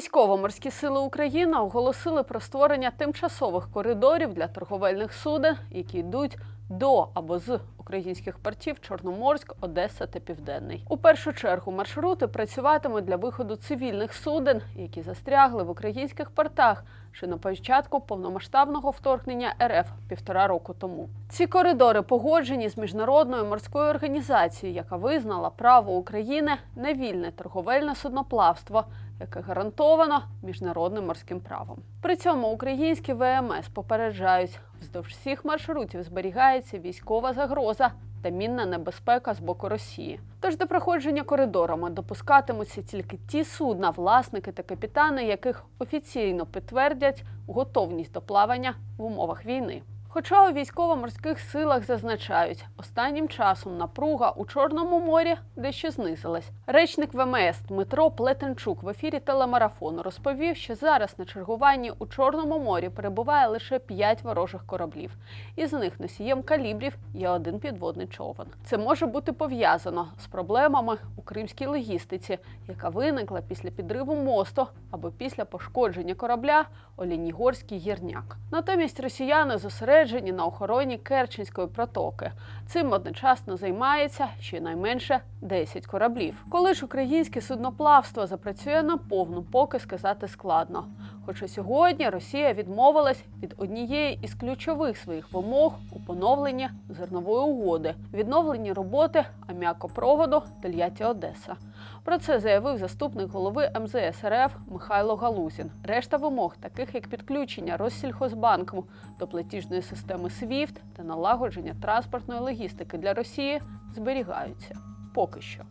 Військово-морські сили України оголосили про створення тимчасових коридорів для торговельних суден, які йдуть до або з українських портів Чорноморськ, Одеса та Південний. У першу чергу маршрути працюватимуть для виходу цивільних суден, які застрягли в українських портах ще на початку повномасштабного вторгнення РФ півтора року тому. Ці коридори погоджені з міжнародною морською організацією, яка визнала право України на вільне торговельне судноплавство, яке гарантовано міжнародним морським правом. При цьому українські ВМС попереджають, вздовж всіх маршрутів зберігається військова загроза та мінна небезпека з боку Росії. Тож до проходження коридорами допускатимуться тільки ті судна, власники та капітани, яких офіційно підтвердять готовність до плавання в умовах війни. Хоча у військово-морських силах зазначають, останнім часом напруга у Чорному морі дещо знизилась. Речник ВМС Дмитро Плетенчук в ефірі телемарафону розповів, що зараз на чергуванні у Чорному морі перебуває лише п'ять ворожих кораблів. Із них носієм калібрів є один підводний човен. Це може бути пов'язано з проблемами у кримській логістиці, яка виникла після підриву мосту або після пошкодження корабля Олінігорський гірняк. Натомість росіяни зосереджені на охороні Керченської протоки. Цим одночасно займається щонайменше 10 кораблів. Коли ж українське судноплавство запрацює на повну, поки сказати складно. Хоча сьогодні Росія відмовилась від однієї із ключових своїх вимог у поновленні зернової угоди, відновленні роботи аміакопроводу Тольятті Одеса. Про це заявив заступник голови МЗС РФ Михайло Галузін. Решта вимог, таких як підключення Россільхозбанку до платіжної системи SWIFT та налагодження транспортної логістики для Росії, зберігаються поки що.